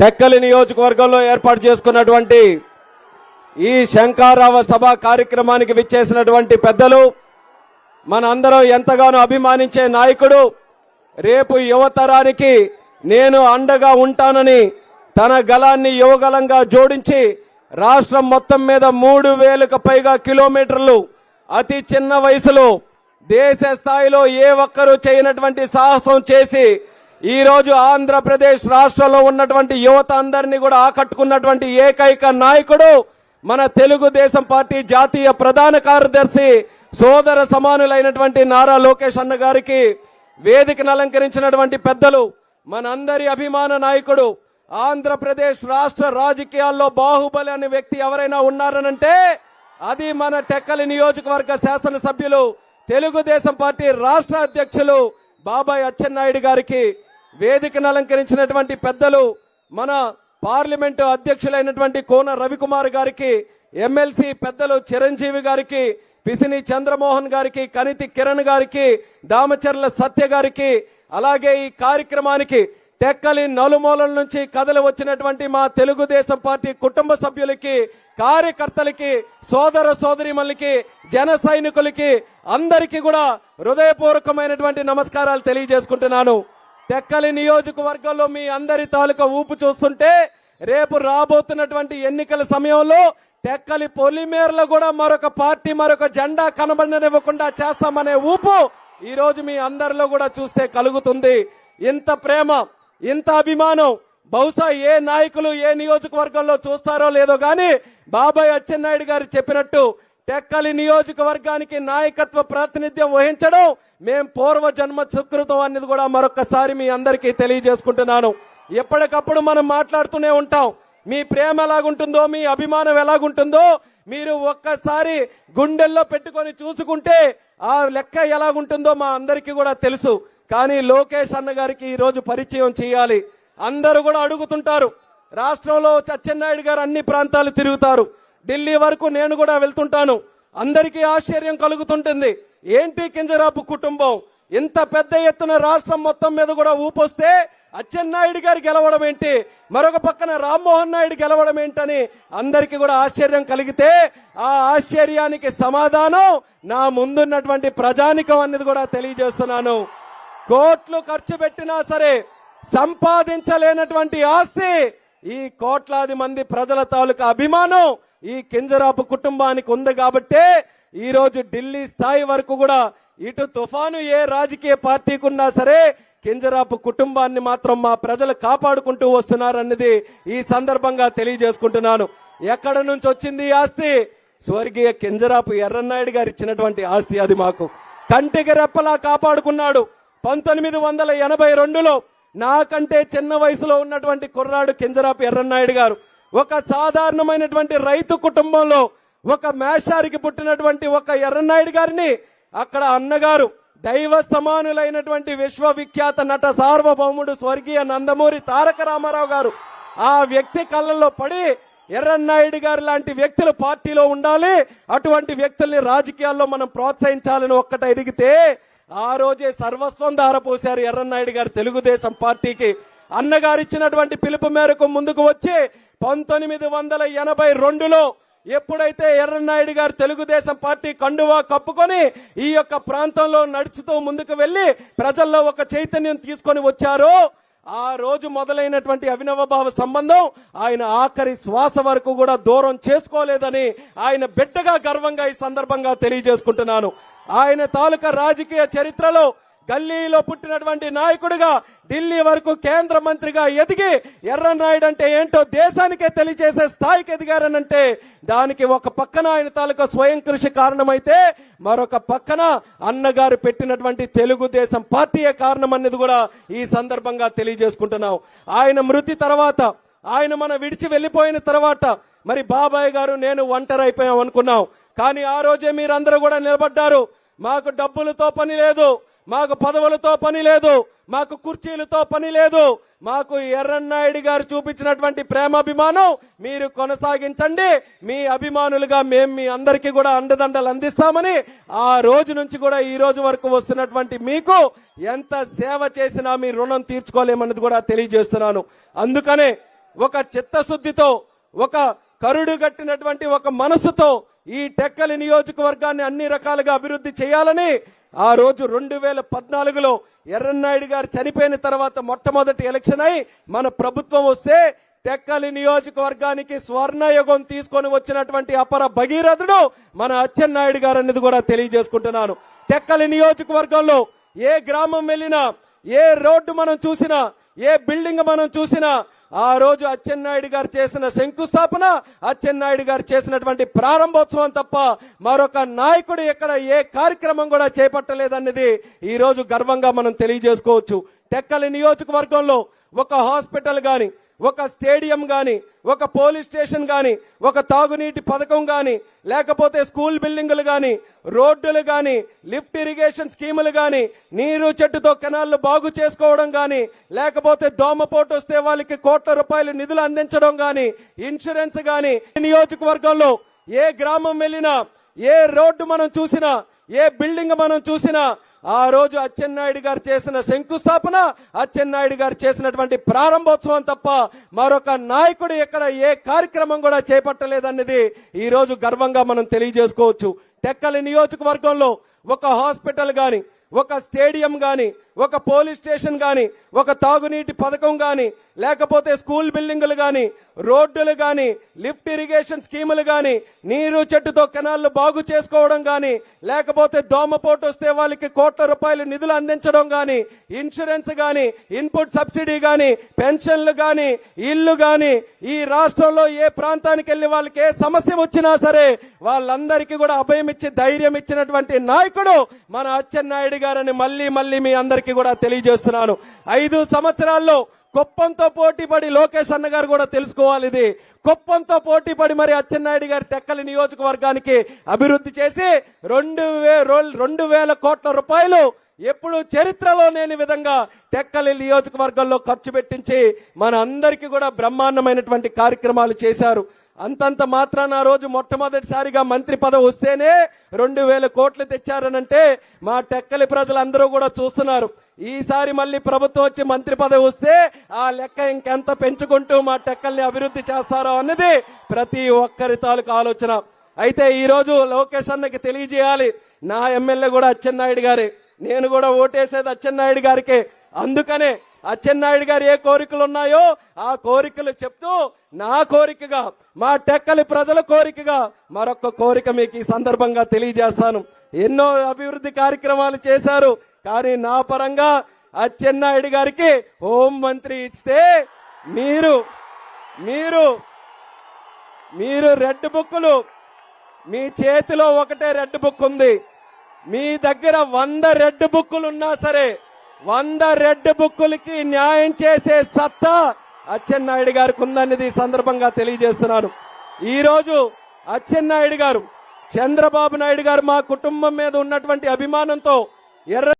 టెక్కలి నియోజకవర్గంలో ఏర్పాటు చేసుకున్నటువంటి ఈ శంకారావ సభ కార్యక్రమానికి విచ్చేసినటువంటి పెద్దలు మనందరం ఎంతగానో అభిమానించే నాయకుడు రేపు యువతరానికి నేను అండగా ఉంటానని తన గలాన్ని యువగలంగా జోడించి రాష్ట్రం మొత్తం మీద మూడు వేలకు పైగా కిలోమీటర్లు అతి చిన్న వయసులో దేశ స్థాయిలో ఏ ఒక్కరూ చేయనటువంటి సాహసం చేసి ఈరోజు ఆంధ్రప్రదేశ్ రాష్ట్రంలో ఉన్నటువంటి యువత అందరినీ కూడా ఆకట్టుకున్నటువంటి ఏకైక నాయకుడు మన తెలుగుదేశం పార్టీ జాతీయ ప్రధాన కార్యదర్శి సోదర సమానులైనటువంటి నారా లోకేష్ అన్న గారికి వేదికను అలంకరించినటువంటి పెద్దలు మనందరి అభిమాన నాయకుడు ఆంధ్రప్రదేశ్ రాష్ట్ర రాజకీయాల్లో బాహుబలి అనే వ్యక్తి ఎవరైనా ఉన్నారనంటే అది మన టెక్కలి నియోజకవర్గ శాసనసభ్యులు తెలుగుదేశం పార్టీ రాష్ట్ర అధ్యక్షులు బాబాయ్ అచ్చెన్నాయుడు గారికి వేదికను అలంకరించినటువంటి పెద్దలు మన పార్లమెంటు అధ్యక్షులైనటువంటి కోన రవికుమార్ గారికి ఎమ్మెల్సీ పెద్దలు చిరంజీవి గారికి పిసిని చంద్రమోహన్ గారికి కనితి కిరణ్ గారికి దామచర్ల సత్య గారికి అలాగే ఈ కార్యక్రమానికి టెక్కలి నలుమూలల నుంచి కథలు వచ్చినటువంటి మా తెలుగుదేశం పార్టీ కుటుంబ సభ్యులకి కార్యకర్తలకి సోదర సోదరిమల్లికి జన సైనికులకి అందరికీ కూడా హృదయపూర్వకమైనటువంటి నమస్కారాలు తెలియజేసుకుంటున్నాను. టెక్కలి నియోజకవర్గంలో మీ అందరి తాలూకా ఊపు చూస్తుంటే రేపు రాబోతున్నటువంటి ఎన్నికల సమయంలో టెక్కలి పొలిమేరలో కూడా మరొక పార్టీ మరొక జెండా కనబడనివ్వకుండా చేస్తామనే ఊపు ఈ రోజు మీ అందరిలో కూడా చూస్తే కలుగుతుంది. ఇంత ప్రేమ ఇంత అభిమానం బహుశా ఏ నాయకులు ఏ నియోజకవర్గంలో చూస్తారో లేదో గాని బాబాయ్ అచ్చెన్నాయుడు గారు చెప్పినట్టు టెక్కలి నియోజకవర్గానికి నాయకత్వ ప్రాతినిధ్యం వహించడం మేం పూర్వ జన్మ సుకృతం అనేది కూడా మరొకసారి మీ అందరికీ తెలియజేసుకుంటున్నాను. ఎప్పటికప్పుడు మనం మాట్లాడుతూనే ఉంటాం. మీ ప్రేమ ఎలాగుంటుందో మీ అభిమానం ఎలాగుంటుందో మీరు ఒక్కసారి గుండెల్లో పెట్టుకొని చూసుకుంటే ఆ లెక్క ఎలాగుంటుందో మా అందరికీ కూడా తెలుసు. కానీ లోకేష్ అన్న గారికి ఈరోజు పరిచయం చేయాలి. అందరూ కూడా అడుగుతుంటారు. రాష్ట్రంలో సత్యనాయుడు గారు అన్ని ప్రాంతాలు తిరుగుతారు. ఢిల్లీ వరకు నేను కూడా వెళ్తుంటాను. అందరికీ ఆశ్చర్యం కలుగుతుంటుంది. ఏంటి కింజరాపు కుటుంబం? ఇంత పెద్ద ఎత్తున రాష్ట్రం మొత్తం మీద కూడా ఊపొస్తే అచ్చెన్నాయుడు గారు గెలవడం ఏంటి? మరొక పక్కన రామ్మోహన్ నాయుడు గెలవడం ఏంటని అందరికీ కూడా ఆశ్చర్యం కలిగితే ఆ ఆశ్చర్యానికి సమాధానం నా ముందున్నటువంటి ప్రజానికం అనేది కూడా తెలియజేస్తున్నాను. కోట్లు ఖర్చు పెట్టినా సరే సంపాదించలేనటువంటి ఆస్తి ఈ కోట్లాది మంది ప్రజల తాలూకా అభిమానం ఈ కింజరాపు కుటుంబానికి ఉంది కాబట్టే ఈరోజు ఢిల్లీ స్థాయి వరకు కూడా ఇటు తుఫాను ఏ రాజకీయ పార్టీకి ఉన్నా సరే కింజరాపు కుటుంబాన్ని మాత్రం మా ప్రజలు కాపాడుకుంటూ వస్తున్నారన్నది ఈ సందర్భంగా తెలియజేసుకుంటున్నాను. ఎక్కడ నుంచి వచ్చింది ఈ ఆస్తి? స్వర్గీయ కింజరాపు ఎర్రన్నాయుడు గారు ఇచ్చినటువంటి ఆస్తి అది మాకు. కంటికి రెప్పలా కాపాడుకున్నాడు. పంతొమ్మిది వందల ఎనభై రెండులో నాకంటే చిన్న వయసులో ఉన్నటువంటి కుర్రాడు కింజరాపు ఎర్రన్నాయుడు గారు. ఒక సాధారణమైనటువంటి రైతు కుటుంబంలో ఒక మేషారికి పుట్టినటువంటి ఒక ఎర్రనాయుడు గారిని అక్కడ అన్నగారు దైవ సమానులైనటువంటి విశ్వవిఖ్యాత నట సార్వభౌముడు స్వర్గీయ నందమూరి తారక రామారావు గారు ఆ వ్యక్తి కళ్ళల్లో పడి ఎర్రన్నాయుడు గారు లాంటి వ్యక్తులు పార్టీలో ఉండాలి. అటువంటి వ్యక్తుల్ని రాజకీయాల్లో మనం ప్రోత్సహించాలని ఒక్కట ఎదిగితే ఆ రోజే సర్వస్వం దారపోశారు ఎర్రన్నాయుడు గారు తెలుగుదేశం పార్టీకి. అన్నగారు ఇచ్చినటువంటి పిలుపు మేరకు ముందుకు వచ్చి పంతొమ్మిది వందల ఎనభై రెండులో ఎప్పుడైతే ఎర్రనాయుడు గారు తెలుగుదేశం పార్టీ కండువా కప్పుకొని ఈ యొక్క ప్రాంతంలో నడుచుతూ ముందుకు వెళ్ళి ప్రజల్లో ఒక చైతన్యం తీసుకొని వచ్చారో ఆ రోజు మొదలైనటువంటి అవినవభావ సంబంధం ఆయన ఆఖరి శ్వాస వరకు కూడా దూరం చేసుకోలేదని ఆయన బిడ్డగా గర్వంగా ఈ సందర్భంగా తెలియజేసుకుంటున్నాను. ఆయన తాలూకా రాజకీయ చరిత్రలో గల్లీలో పుట్టినటువంటి నాయకుడిగా ఢిల్లీ వరకు కేంద్ర మంత్రిగా ఎదిగి ఎర్రనాయుడు అంటే ఏంటో దేశానికే తెలియజేసే స్థాయికి ఎదిగారనంటే దానికి ఒక పక్కన ఆయన తాలూకా స్వయం కృషి కారణమైతే మరొక పక్కన అన్నగారు పెట్టినటువంటి తెలుగుదేశం పార్టీయే కారణం అనేది కూడా ఈ సందర్భంగా తెలియజేసుకుంటున్నాం. ఆయన మృతి తర్వాత ఆయన మన విడిచి వెళ్ళిపోయిన తర్వాత మరి బాబాయ్ గారు నేను ఒంటరి అయిపోయాం అనుకున్నాం. కానీ ఆ రోజే మీరందరూ కూడా నిలబడ్డారు. మాకు డబ్బులతో పని లేదు. మాకు పదవులతో పని లేదు మాకు కుర్చీలతో పని లేదు మాకు ఎర్రన్నాయుడు గారు చూపించినటువంటి ప్రేమాభిమానం మీరు కొనసాగించండి. మీ అభిమానులుగా మేము మీ అందరికీ కూడా అండదండలు అందిస్తామని ఆ రోజు నుంచి కూడా ఈ రోజు వరకు వస్తున్నటువంటి మీకు ఎంత సేవ చేసినా మీ రుణం తీర్చుకోలేమన్నది కూడా తెలియజేస్తున్నాను. అందుకనే ఒక చిత్తశుద్ధితో ఒక కరుడు కట్టినటువంటి ఒక మనసుతో ఈ టెక్కలి నియోజకవర్గాన్ని అన్ని రకాలుగా అభివృద్ధి చేయాలని ఆ రోజు రెండు వేల పద్నాలుగులో ఎర్రన్నాయుడు గారు చనిపోయిన తర్వాత మొట్టమొదటి ఎలక్షన్ అయి మన ప్రభుత్వం వస్తే టెక్కలి నియోజకవర్గానికి స్వర్ణయుగం తీసుకొని వచ్చినటువంటి అపర భగీరథుడు మన అచ్చెన్నాయుడు గారు అనేది కూడా తెలియజేసుకుంటున్నాను. టెక్కలి నియోజకవర్గంలో ఏ గ్రామం వెళ్ళినా ఏ రోడ్డు మనం చూసినా ఏ బిల్డింగ్ మనం చూసినా ఆ రోజు అచ్చెన్నాయుడు గారు చేసిన శంకుస్థాపన అచ్చెన్నాయుడు గారు చేసినటువంటి ప్రారంభోత్సవం తప్ప మరొక నాయకుడు ఎక్కడ ఏ కార్యక్రమం కూడా చేపట్టలేదన్నది ఈ రోజు గర్వంగా మనం తెలియజేసుకోవచ్చు. టెక్కలి నియోజకవర్గంలో ఒక హాస్పిటల్ కానీ ఒక స్టేడియం కానీ ఒక పోలీస్ స్టేషన్ కానీ ఒక తాగునీటి పథకం కానీ లేకపోతే స్కూల్ బిల్డింగులు కానీ రోడ్డులు కానీ లిఫ్ట్ ఇరిగేషన్ స్కీములు కానీ నీరు చెట్టుతో కెనాల్లు బాగు చేసుకోవడం కానీ లేకపోతే దోమపోటు వస్తే వాళ్ళకి కోట్ల రూపాయలు నిధులు అందించడం కానీ ఇన్సూరెన్స్ కానీ నియోజకవర్గంలో ఏ గ్రామం వెళ్ళినా ఏ రోడ్డు మనం చూసినా ఏ బిల్డింగ్ మనం చూసినా ఆ రోజు అచ్చెన్నాయుడు గారు చేసిన శంకుస్థాపన అచ్చెన్నాయుడు గారు చేసినటువంటి ప్రారంభోత్సవం తప్ప మరొక నాయకుడు ఎక్కడ ఏ కార్యక్రమం కూడా చేపట్టలేదన్నది ఈ రోజు గర్వంగా మనం తెలియజేసుకోవచ్చు. టెక్కలి నియోజకవర్గంలో ఒక హాస్పిటల్ గాని ఒక స్టేడియం గాని ఒక పోలీస్ స్టేషన్ గాని ఒక తాగునీటి పథకం గాని లేకపోతే స్కూల్ బిల్డింగులు కానీ రోడ్డులు కానీ లిఫ్ట్ ఇరిగేషన్ స్కీములు కానీ నీరు చెట్టుతో కెనాల్లు బాగు చేసుకోవడం కానీ లేకపోతే దోమపోటు వస్తే వాళ్ళకి కోట్ల రూపాయలు నిధులు అందించడం కానీ ఇన్సూరెన్స్ కానీ ఇన్పుట్ సబ్సిడీ కానీ పెన్షన్లు కానీ ఇల్లు కానీ ఈ రాష్ట్రంలో ఏ ప్రాంతానికి వెళ్ళి వాళ్ళకి ఏ సమస్య వచ్చినా సరే వాళ్ళందరికీ కూడా అభయం ఇచ్చి ధైర్యం ఇచ్చినటువంటి నాయకుడు మన అచ్చెన్నాయుడు గారని మళ్ళీ మళ్ళీ మీ అందరికీ కూడా తెలియజేస్తున్నాను. ఐదు సంవత్సరాల్లో కుప్పంతో పోటీపడి లోకేష్ అన్న గారు కూడా తెలుసుకోవాలి ఇది. కుప్పంతో పోటీపడి మరి అచ్చెన్నాయుడు గారి టెక్కలి నియోజకవర్గానికి అభివృద్ధి చేసి రెండు వే రెండు వేల కోట్ల రూపాయలు ఎప్పుడు చరిత్రలో లేని విధంగా టెక్కలి నియోజకవర్గంలో ఖర్చు పెట్టించి మన అందరికీ కూడా బ్రహ్మాండమైనటువంటి కార్యక్రమాలు చేశారు. అంతంత మాత్రాన ఆ రోజు మొట్టమొదటిసారిగా మంత్రి పదవి వస్తేనే రెండు వేల కోట్లు తెచ్చారనంటే మా టెక్కలి ప్రజలందరూ కూడా చూస్తున్నారు. ఈసారి మళ్ళీ ప్రభుత్వం వచ్చి మంత్రి పదవి వస్తే ఆ లెక్క ఇంకెంత పెంచుకుంటూ మా టెక్కల్ని అభివృద్ధి చేస్తారో అన్నది ప్రతి ఒక్కరి తాలూకు ఆలోచన. అయితే ఈ రోజు లోకేష్ అన్నకి తెలియజేయాలి. నా ఎమ్మెల్యే కూడా అచ్చెన్నాయుడు గారే. నేను కూడా ఓటేసేది అచ్చెన్నాయుడు గారికి. అందుకనే అచ్చెన్నాయుడు గారు ఏ కోరికలు ఉన్నాయో ఆ కోరికలు చెప్తూ నా కోరికగా మా టెక్కలి ప్రజల కోరికగా మరొక కోరిక మీకు ఈ సందర్భంగా తెలియజేస్తాను. ఎన్నో అభివృద్ధి కార్యక్రమాలు చేశారు కానీ నా పరంగా అచ్చెన్నాయుడు గారికి హోం మంత్రి ఇస్తే మీరు మీరు మీరు రెడ్ బుక్కులు మీ చేతిలో ఒకటే రెడ్ బుక్ ఉంది. మీ దగ్గర వంద రెడ్ బుక్కులు ఉన్నా సరే వంద రెడ్ బుక్కులకి న్యాయం చేసే సత్తా అచ్చెన్నాయుడు గారికి ఉందన్నది సందర్భంగా తెలియజేస్తున్నాను. ఈ రోజు అచ్చెన్నాయుడు గారు చంద్రబాబు నాయుడు గారు మా కుటుంబం మీద ఉన్నటువంటి అభిమానంతో ఎర్ర